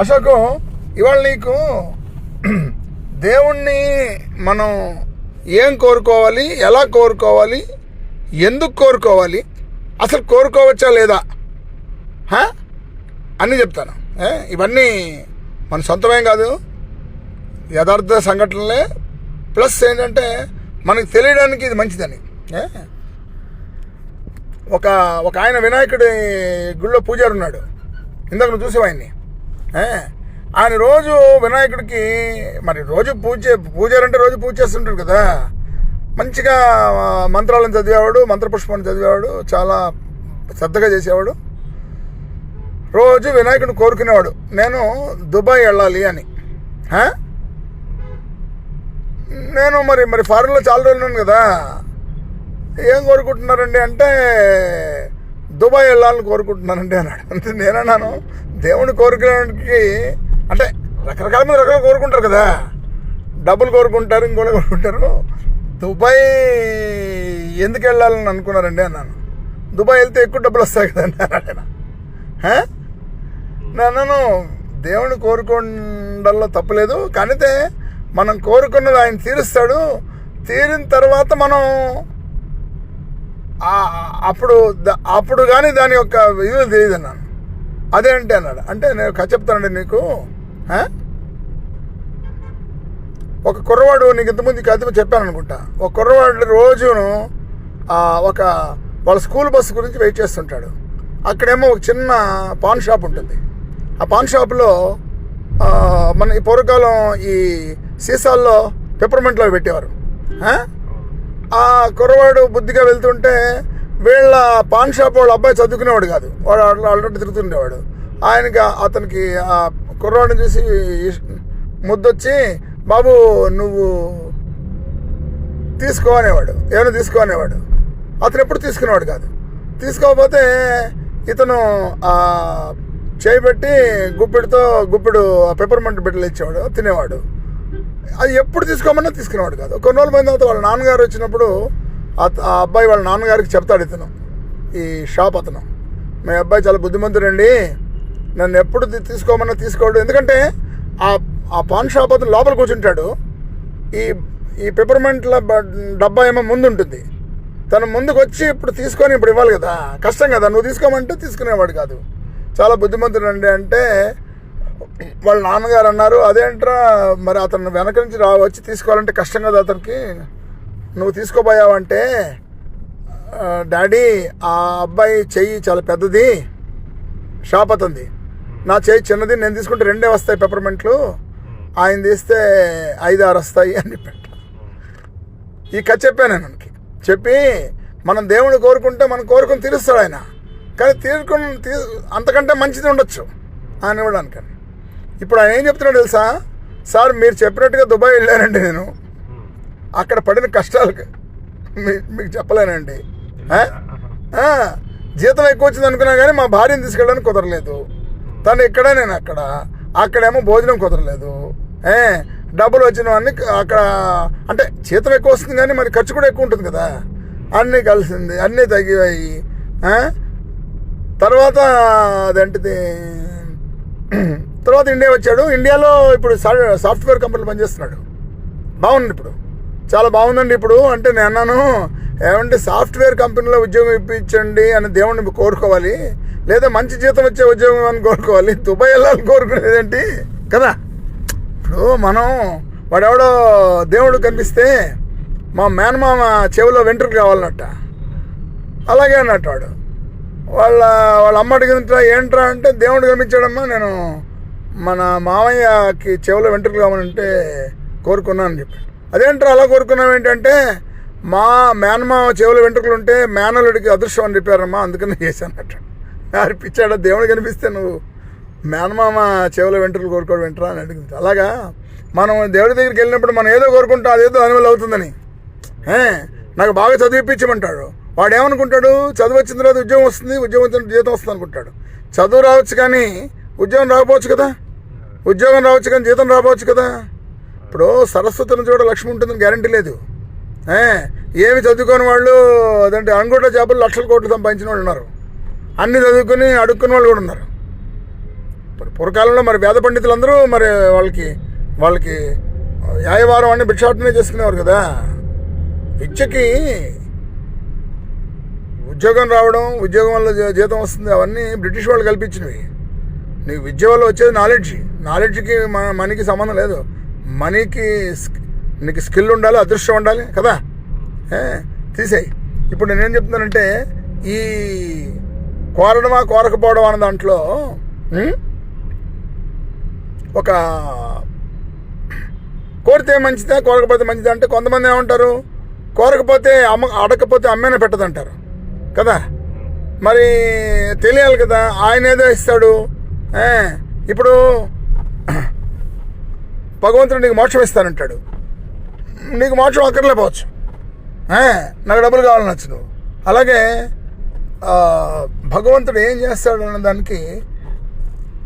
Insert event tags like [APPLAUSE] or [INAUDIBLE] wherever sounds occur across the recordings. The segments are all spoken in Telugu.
అశోకు ఇవాళ నీకు దేవుణ్ణి మనం ఏం కోరుకోవాలి ఎలా కోరుకోవాలి ఎందుకు కోరుకోవాలి అసలు కోరుకోవచ్చా లేదా? అన్నీ చెప్తాను. ఇవన్నీ మన సొంతమేం కాదు. యథార్థ సంఘటనలే. ప్లస్ ఏంటంటే మనకు తెలియడానికి ఇది మంచిదని. ఒక ఒక ఆయన వినాయకుడి గుళ్ళో పూజారు ఉన్నాడు ఇందాక నువ్వు చూసావు ఆయన్ని ఆయన రోజు వినాయకుడికి మరి రోజు పూజ పూజారంటే రోజు పూజ చేస్తుంటాడు కదా. మంచిగా మంత్రాలను చదివేవాడు మంత్రపుష్పాన్ని చదివేవాడు చాలా శ్రద్ధగా చేసేవాడు. రోజు వినాయకుడిని కోరుకునేవాడు నేను దుబాయ్ వెళ్ళాలి అని. నేను మరి మరి ఫారెన్లో చాలా రోజులు ఉన్నాను కదా. ఏం కోరుకుంటున్నారండి అంటే దుబాయ్ వెళ్ళాలని కోరుకుంటున్నానండి అన్నాడు. అంటే నేనన్నాను దేవుని కోరుకునేకి అంటే రకరకాల మీద రకరకాల కోరుకుంటారు కదా. డబ్బులు కోరుకుంటారు ఇంకోటి కోరుకుంటారు. దుబాయ్ ఎందుకు వెళ్ళాలని అనుకున్నారండి అన్నాను. దుబాయ్ వెళ్తే ఎక్కువ డబ్బులు వస్తాయి కదండి అన్నాడు ఆయన. హా? నన్ను దేవుని కోరుకోండల్లో తప్పలేదు కానీ మనం కోరుకున్నది ఆయన తీరుస్తాడు. తీరిన తర్వాత మనం అప్పుడు అప్పుడు కానీ దాని యొక్క ఇది తెలియదు అన్నాను అదేంటి అన్నాడు? అంటే నేను కథ చెప్తానండి నీకు. ఒక కుర్రవాడు నీకు ఇంతకుముందు కథ చెప్పాను అనుకుంటా ఒక కుర్రవాడు రోజును ఒక వాళ్ళ స్కూల్ బస్సు గురించి వెయిట్ చేస్తుంటాడు. అక్కడేమో ఒక చిన్న పాన్ షాప్ ఉంటుంది. ఆ పాన్ షాప్లో మన ఈ పూర్వకాలం ఈ సీసాల్లో పెప్పర్మెంట్లో పెట్టేవారు. ఆ? కుర్రవాడు బుద్ధిగా వెళ్తుంటే వీళ్ళ పాన్ షాప్ వాళ్ళ అబ్బాయి చదువుకునేవాడు కాదు. వాడు ఆల్రెడీ తిరుగుతుండేవాడు. ఆయనకి అతనికి ఆ కుర్రవాడిని చూసి ముద్దొచ్చి బాబు నువ్వు తీసుకో అనేవాడు. ఏమైనా తీసుకో అనేవాడు. అతను ఎప్పుడు తీసుకునేవాడు కాదు. తీసుకోకపోతే ఇతను చేయి పెట్టి గుప్పిడితో గుప్పిడు పెప్పర్మెంట్ బిడ్డలు ఇచ్చేవాడు తినేవాడు. అది ఎప్పుడు తీసుకోమన్నా తీసుకునేవాడు కాదు. కొన్ని రోజుల పోయిన తర్వాత వాళ్ళ నాన్నగారు వచ్చినప్పుడు ఆ- అబ్బాయి వాళ్ళ నాన్నగారికి చెప్తాడు ఇతను ఈ షాప్ అతను. మీ అబ్బాయి చాలా బుద్ధిమంతుడండి. నన్ను ఎప్పుడు తీసుకోమన్నా తీసుకోడు. ఎందుకంటే ఆ ఆ పాన్ షాప్ అతను లోపల కూర్చుంటాడు. ఈ ఈ పెప్పర్మెంట్ల డబ్బా ఏమో ముందు ఉంటుంది తను ముందుకు వచ్చి ఇప్పుడు తీసుకొని ఇప్పుడు ఇవ్వాలి కదా. కష్టం కదా. నువ్వు తీసుకోమంటే తీసుకునేవాడు కాదు. చాలా బుద్ధిమంతుడు అండి అంటే వాళ్ళ నాన్నగారు అన్నారు అదేంట్రా మరి అతను వెనక నుంచి రా వచ్చి తీసుకోవాలంటే కష్టం కదా అతనికి. నువ్వు తీసుకోపోయావంటే డాడీ ఆ అబ్బాయి చెయ్యి చాలా పెద్దది షాప్ అతంది నా చెయ్యి చిన్నది నేను తీసుకుంటే రెండే వస్తాయి పెప్పర్మెంట్లు ఆయన తీస్తే ఐదు ఆరు వస్తాయి అని పెట్ట ఈ కథ చెప్పాను నేను ఆయనకి చెప్పి మనం దేవుని కోరుకుంటే మనం కోరుకుని తీరుస్తాడు ఆయన. కానీ తీరుకుని తీ అంతకంటే మంచిది ఉండొచ్చు. ఆయన ఇవ్వడానికని. ఇప్పుడు ఆయన ఏం చెప్తున్నాడు తెలుసా? సార్ మీరు చెప్పినట్టుగా దుబాయ్ వెళ్ళానండి నేను. అక్కడ పడిన కష్టాలకు మీ- మీకు చెప్పలేనండి. జీతం ఎక్కువ వచ్చింది అనుకున్నా కానీ మా భార్యను తీసుకెళ్ళడానికి కుదరలేదు. తను ఇక్కడ నేను అక్కడ. అక్కడేమో భోజనం కుదరలేదు. ఏ? డబ్బులు వచ్చినవన్నీ అక్కడ అంటే జీతం ఎక్కువ వస్తుంది కానీ మరి ఖర్చు కూడా ఎక్కువ ఉంటుంది కదా. అన్నీ కలిసింది అన్నీ తగ్గిపోయి? తర్వాత అదేంటిది? తర్వాత ఇండియా వచ్చాడు. ఇండియాలో ఇప్పుడు సాఫ్ట్వేర్ కంపెనీలు పనిచేస్తున్నాడు. బాగుంది ఇప్పుడు. చాలా బాగుందండి ఇప్పుడు. అంటే నేను అన్నాను ఏమంటే సాఫ్ట్వేర్ కంపెనీలో ఉద్యోగం ఇప్పించండి అని దేవుణ్ణి కోరుకోవాలి. లేదా మంచి జీతం వచ్చే ఉద్యోగం అని కోరుకోవాలి. దుబాయ్ వెళ్ళాలని కోరుకునేదేంటి కదా? ఇప్పుడు మనం వాడెవడో దేవుడు కనిపిస్తే మా మేనమామ చెవిలో వెంట్రుకు కావాలన్నట్ట అలాగే అన్నట్టు వాడు. వాళ్ళ వాళ్ళ అమ్మ ఏంట్రా అంటే దేవుడు కనిపించాడమ్మా నేను మన మామయ్యకి చెవుల వెంట్రుకలు కావాలంటే కోరుకున్నాను అని చెప్పాడు. అదేంట్రా అలా కోరుకున్నాం ఏంటంటే మా మేనమామ చెవుల వెంట్రుకలు ఉంటే మేనలుడికి అదృష్టం అని చెప్పారమ్మా అందుకని చేశానట అర్పించాడు దేవుడు కనిపిస్తే నువ్వు మేనమామ చెవుల వెంట్రుకలు కోరుకోవడం వెంట్రా అని అడిగింది. అలాగా మనం దేవుడి దగ్గరికి వెళ్ళినప్పుడు మనం ఏదో కోరుకుంటాం అదేదో అనువల్ అవుతుందని. నాకు బాగా చదివిపించమంటాడు. వాడు ఏమనుకుంటాడు చదువు వచ్చిన తర్వాత ఉద్యోగం వస్తుంది ఉద్యోగం వచ్చిన జీతం వస్తుంది అనుకుంటాడు. చదువు రావచ్చు కానీ ఉద్యోగం రాకపోవచ్చు కదా. ఉద్యోగం రావచ్చు కానీ జీతం రావచ్చు కదా. ఇప్పుడు సరస్వతిని చూడ లక్ష్మి ఉంటుందని గ్యారంటీ లేదు. ఏమి చదువుకోని వాళ్ళు అదంటే అంగుట్ల జాబులు లక్షల కోట్లు సంపాదించిన వాళ్ళు ఉన్నారు. అన్ని చదువుకుని అడుక్కున్న వాళ్ళు కూడా ఉన్నారు. మరి పూర్వకాలంలో మరి వేద పండితులందరూ మరి వాళ్ళకి వాళ్ళకి యాయవారం అన్ని భిక్షాటనే చేసుకునేవారు కదా. విద్యకి ఉద్యోగం రావడం ఉద్యోగం వల్ల జీ- జీతం వస్తుంది అవన్నీ బ్రిటిష్ వాళ్ళు కల్పించినవి. నీకు విద్య వల్ల వచ్చేది నాలెడ్జ్ నాలెడ్జ్కి మన మనీకి సంబంధం లేదు. మనీకి నీకు స్కిల్ ఉండాలి అదృష్టం ఉండాలి కదా? తీసేయి. ఇప్పుడు నేనేం చెప్తున్నానంటే ఈ కోరడమా కోరకపోవడం అన్న దాంట్లో ఒక కోరితే మంచిదా కోరకపోతే మంచిదా అంటే కొంతమంది ఏమంటారు? కోరకపోతే అమ్మ అడగకపోతే అమ్మేనే పెట్టదంటారు కదా? మరి తెలియాలి కదా ఆయన ఏదో ఇస్తాడు ఇప్పుడు భగవంతుడు నీకు మోక్షం ఇస్తానంటాడు. నీకు మోక్షం అక్కర్లేకపోవచ్చు నాకు డబ్బులు కావాలనొచ్చు నువ్వు. అలాగే భగవంతుడు ఏం చేస్తాడు అన్న దానికి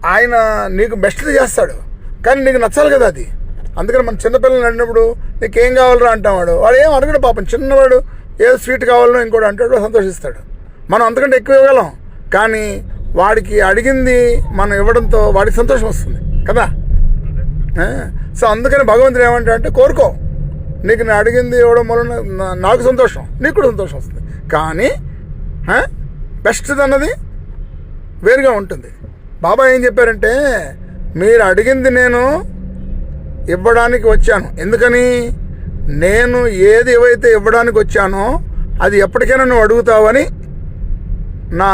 ఆయన నీకు బెస్ట్ చేస్తాడు. కానీ నీకు నచ్చాలి కదా అది. అందుకని మన చిన్నపిల్లలు అడినప్పుడు నీకేం కావాలరా? అంటాం వాడు వాడు ఏం అడగడు పాపం. చిన్నవాడు ఏదో స్వీట్ కావాలనో ఇంకోటి అంటాడు సంతోషిస్తాడు. మనం అంతకంటే ఎక్కువ ఇవ్వగలం. కానీ వాడికి అడిగింది మనం ఇవ్వడంతో వాడికి సంతోషం వస్తుంది. కదా? సో అందుకని భగవంతుడు ఏమంటా అంటే కోరుకో. నీకు నేను అడిగింది ఇవ్వడం వలన నాకు సంతోషం. నీకు కూడా సంతోషం వస్తుంది. కానీ బెస్ట్ అన్నది వేరుగా ఉంటుంది. బాబా ఏం చెప్పారంటే మీరు అడిగింది నేను ఇవ్వడానికి వచ్చాను. ఎందుకని? నేను ఏది ఏవైతే ఇవ్వడానికి వచ్చానో అది ఎప్పటికైనా నువ్వు అడుగుతావని నా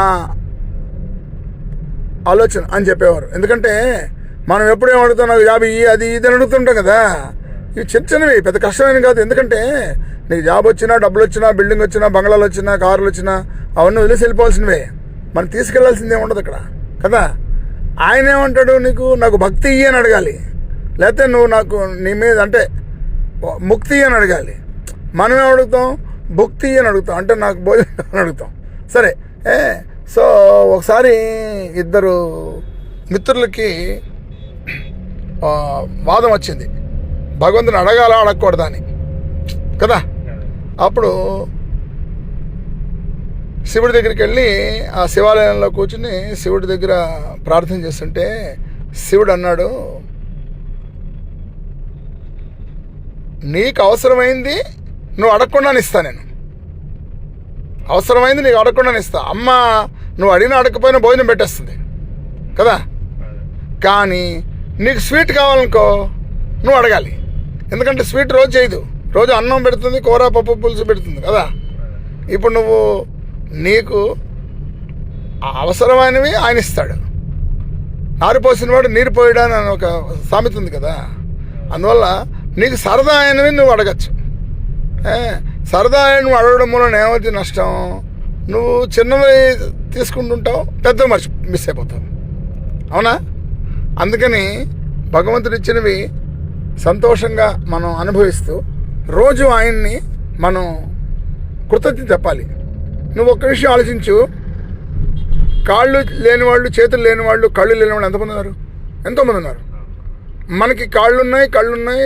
ఆలోచన అని చెప్పేవారు. ఎందుకంటే మనం ఎప్పుడేం అడుగుతాం నాకు జాబ్ ఇవి అది ఇది అని అడుగుతుంటాం కదా. ఇవి చిన్న చిన్నవి పెద్ద కష్టమైన కాదు. ఎందుకంటే నీకు జాబ్ వచ్చినా డబ్బులు వచ్చినా బిల్డింగ్ వచ్చినా బంగ్లాలు వచ్చినా కార్లు వచ్చినా అవన్నీ వదిలేసి వెళ్ళిపోవాల్సినవే. మనం తీసుకెళ్ళాల్సిందే ఉండదు అక్కడ. కదా? ఆయన ఏమంటాడు నీకు? నాకు భక్తి ఇయ్యి అని అడగాలి. లేకపోతే నువ్వు నాకు నీ మీద అంటే ముక్తి అని అడగాలి. మనమే అడుగుతాం? భక్తి అని అడుగుతాం. అంటే నాకు భోజనం అని అడుగుతాం. సరే. ఏ? సో ఒకసారి ఇద్దరు మిత్రులకి వాదం వచ్చింది. భగవంతుని అడగాల అడగకూడదా అని. కదా? అప్పుడు శివుడి దగ్గరికి వెళ్ళి ఆ శివాలయంలో కూర్చుని శివుడి దగ్గర ప్రార్థన చేస్తుంటే శివుడు అన్నాడు నీకు అవసరమైంది నువ్వు అడగకుండానే ఇస్తా నేను. అవసరమైంది నీకు అడగకుండానే ఇస్తా. అమ్మ నువ్వు అడిగినా అడగకపోయినా భోజనం పెట్టేస్తుంది. కదా? కానీ నీకు స్వీట్ కావాలనుకో నువ్వు అడగాలి. ఎందుకంటే స్వీట్ రోజు చేయదు. రోజు అన్నం పెడుతుంది కూర పప్పు పులుసు పెడుతుంది కదా. ఇప్పుడు నువ్వు నీకు అవసరమైనవి ఆయన ఇస్తాడు. నారు వాడు నీరు పోయడాని అని ఒక సామెత ఉంది కదా. అందువల్ల నీకు సరదా అయినవి నువ్వు అడగచ్చు. సరదా అయిన నువ్వు అడగడం వలన ఏమవుతుంది నష్టం. నువ్వు చిన్నవి తీసుకుంటుంటావు పెద్ద మర్చి మిస్ అయిపోతావు. అవునా? అందుకని భగవంతుడు ఇచ్చినవి సంతోషంగా మనం అనుభవిస్తూ రోజు ఆయన్ని మనం కృతజ్ఞత చెప్పాలి. నువ్వు ఒక్క విషయం ఆలోచించు. కాళ్ళు లేని వాళ్ళు చేతులు లేని వాళ్ళు కళ్ళు లేని వాళ్ళు ఎంతమంది ఉన్నారు? ఎంతోమంది ఉన్నారు? మనకి కాళ్ళు ఉన్నాయి కళ్ళు ఉన్నాయి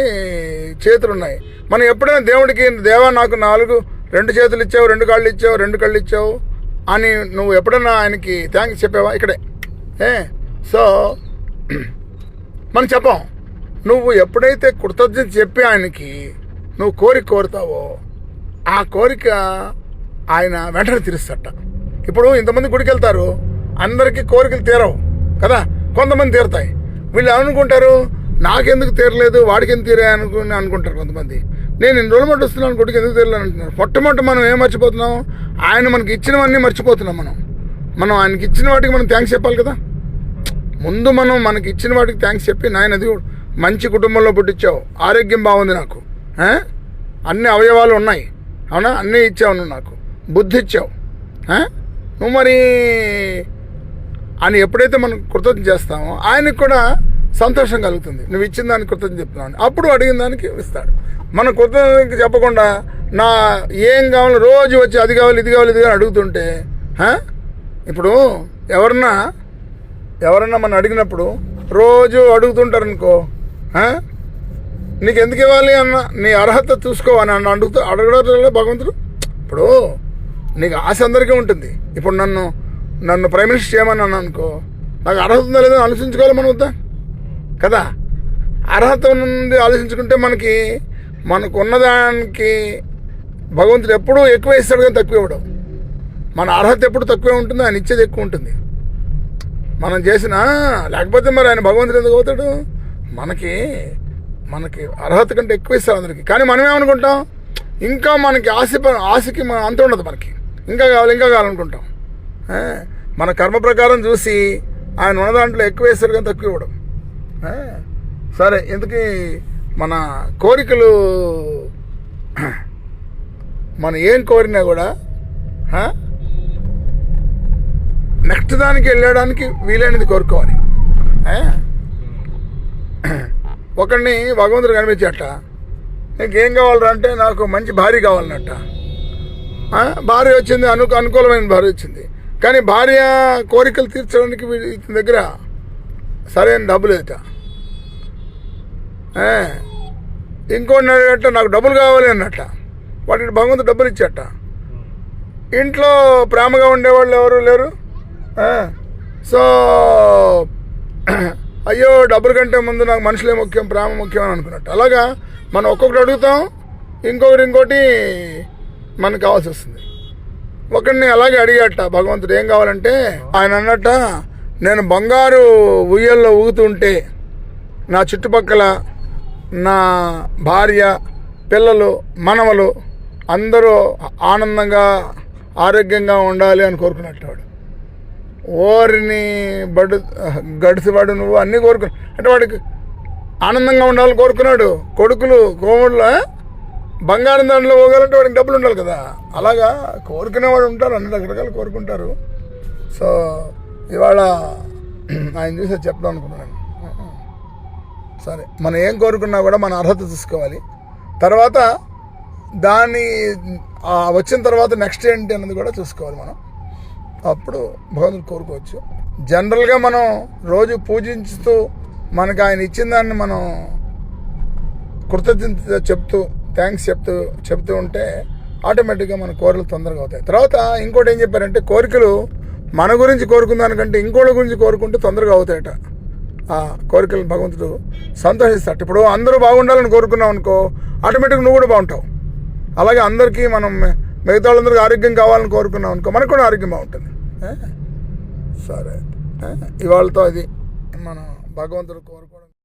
చేతులు ఉన్నాయి మనం ఎప్పుడైనా దేవుడికి దేవా నాకు నాలుగు రెండు చేతులు ఇచ్చావు రెండు కాళ్ళు ఇచ్చావు రెండు కళ్ళు ఇచ్చావు అని నువ్వు ఎప్పుడైనా ఆయనకి థ్యాంక్స్ చెప్పావా? ఇక్కడే. ఏ? సో మనం చెప్పాం నువ్వు ఎప్పుడైతే కృతజ్ఞత చెప్పి ఆయనకి నువ్వు కోరిక కోరుతావో ఆ కోరిక ఆయన వెంటనే తీరుస్తట ఇప్పుడు ఇంతమంది గుడికి వెళ్తారు అందరికీ కోరికలు తీరవు కదా? కొంతమంది తీరుతాయి. వీళ్ళు ఏమనుకుంటారు నాకెందుకు తీరలేదు వాడికి ఎందుకు తీరే అనుకుని అనుకుంటారు కొంతమంది. నేను ఇన్ని రోజులు మట్టి వస్తున్నాను గుడికి ఎందుకు తీరలేదు అంటున్నారు. మొట్టమొదటి మనం ఏం మర్చిపోతున్నాం? ఆయన మనకి ఇచ్చినవన్నీ మర్చిపోతున్నాం మనం. మనం ఆయనకి ఇచ్చిన వాటికి మనం థ్యాంక్స్ చెప్పాలి కదా? ముందు మనం మనకి ఇచ్చిన వాటికి థ్యాంక్స్ చెప్పి నాయన అది మంచి కుటుంబంలో పుట్టించావు. ఆరోగ్యం బాగుంది నాకు. అన్ని అవయవాలు ఉన్నాయి. అవునా? అన్నీ ఇచ్చావు నువ్వు నాకు. బుద్ధి ఇచ్చావు. నువ్వు మరి అని ఎప్పుడైతే మనం కృతజ్ఞ చేస్తామో ఆయనకు కూడా సంతోషం కలుగుతుంది. నువ్వు ఇచ్చిన దానికి కృతజ్ఞత చెప్తున్నావు అప్పుడు అడిగిన దానికి ఇస్తాడు. మన కృతజ్ఞత చెప్పకుండా నా ఏం కావాలి రోజు వచ్చి అది కావాలి ఇది కావాలి ఇది కావాలి అడుగుతుంటే ఇప్పుడు ఎవరన్నా ఎవరన్నా మనం అడిగినప్పుడు రోజు అడుగుతుంటారు అనుకో నీకు ఎందుకు ఇవ్వాలి అన్న? నీ అర్హత చూసుకో అని అన్న అడుగుతూ అడగడం భగవంతుడు ఇప్పుడు నీకు ఆశ అందరికీ ఉంటుంది. ఇప్పుడు నన్ను నన్ను ప్రైమ్ మినిస్టర్ చేయమని అన్నా అనుకో నాకు అర్హత ఉందా లేదో ఆలోచించుకోవాలి మనం వద్దా? కదా? అర్హత నుండి ఆలోచించుకుంటే మనకి మనకు ఉన్నదానికి భగవంతుడు ఎప్పుడూ ఎక్కువ ఇస్తాడు కానీ తక్కువ ఇవ్వడం. మన అర్హత ఎప్పుడు తక్కువే ఉంటుంది ఆయన ఇచ్చేది ఎక్కువ ఉంటుంది. మనం చేసిన లేకపోతే మరి ఆయన భగవంతుడు ఎందుకు అవుతాడు? మనకి మనకి అర్హత కంటే ఎక్కువ ఇస్తారు అందరికి. కానీ మనం ఏమనుకుంటాం? ఇంకా మనకి ఆశ ఆశకి మన అంత ఉండదు మనకి. ఇంకా కావాలి ఇంకా కావాలనుకుంటాం. మన కర్మ ప్రకారం చూసి ఆయన ఉన్న దాంట్లో ఎక్కువ వేస్తారు కానీ తక్కువ ఇవ్వడం. సరే ఇంతకీ మన కోరికలు [CLEARS THROAT] మనం ఏం కోరినా కూడా నెక్స్ట్ దానికి వెళ్ళడానికి వీలైనది కోరుకోవాలి. ఒకడిని భగవంతుడు కనిపించట. నీకేం కావాలరా అంటే నాకు మంచి భార్య కావాలన్నట్ట. భార్య వచ్చింది అను అనుకూలమైన భార్య వచ్చింది. కానీ భార్య కోరికలు తీర్చడానికి ఇతని దగ్గర సరైన డబ్బు లేదట. ఇంకోటి అడిగట నాకు డబ్బులు కావాలి అన్నట్ట. వాటికి భగవంతుడు డబ్బులు ఇచ్చట. ఇంట్లో ప్రేమగా ఉండేవాళ్ళు ఎవరు లేరు? సో [CLEARS THROAT] అయ్యో డబ్బుల కంటే ముందు నాకు మనుషులే ముఖ్యం ప్రేమ ముఖ్యం అని అనుకున్నట్టు. అలాగా మనం ఒక్కొక్కటి అడుగుతాం ఇంకొకటి ఇంకోటి మనకు కావాల్సి వస్తుంది. ఒకరిని అలాగే అడిగట భగవంతుడు ఏం కావాలంటే ఆయన అన్నట్ట నేను బంగారు ఉయ్యల్లో ఊగుతుంటే నా చుట్టుపక్కల నా భార్య పిల్లలు మనవలు అందరూ ఆనందంగా ఆరోగ్యంగా ఉండాలి అని కోరుకున్నట్టు వాడు. ఓరిని బడు గడిసివాడు నువ్వు అన్నీ కోరుకు అంటే వాడికి ఆనందంగా ఉండాలని కోరుకున్నాడు. కొడుకులు కోముళ్ళ బంగారం దాంట్లో పోగాలంటే వాడికి డబ్బులు ఉండాలి కదా. అలాగా కోరుకునేవాడు ఉంటారు అన్ని రకరకాలు కోరుకుంటారు. సో ఇవాళ ఆయన చూసి చెప్పడం చెప్దాం అనుకున్నాను సరే మనం ఏం కోరుకున్నా కూడా మన అర్హత చూసుకోవాలి తర్వాత దాని వచ్చిన తర్వాత నెక్స్ట్ ఏంటి అన్నది కూడా చూసుకోవాలి మనం. అప్పుడు భగవంతుడు కోరుకోవచ్చు. జనరల్గా మనం రోజు పూజించుతూ మనకు ఆయన ఇచ్చిన దాన్ని మనం కృతజ్ఞత చెప్తూ థ్యాంక్స్ చెప్తూ చెప్తూ ఉంటే ఆటోమేటిక్గా మన కోరికలు తొందరగా అవుతాయి. తర్వాత ఇంకోటి ఏం చెప్పారంటే కోరికలు మన గురించి కోరుకున్న దానికంటే ఇంకోళ్ళ గురించి కోరుకుంటే తొందరగా అవుతాయట. ఆ కోరికలు భగవంతుడు సంతోషిస్తాడు. ఇప్పుడు అందరూ బాగుండాలని కోరుకున్నాం అనుకో ఆటోమేటిక్గా నువ్వు కూడా బాగుంటావు. అలాగే అందరికీ మనం మిగతా వాళ్ళందరికీ ఆరోగ్యం కావాలని కోరుకున్నాం అనుకో మనకు కూడా ఆరోగ్యం బాగుంటుంది. సరే అయితే. ఇవాళతో అది మనం భగవంతుడు కోరుకోవడం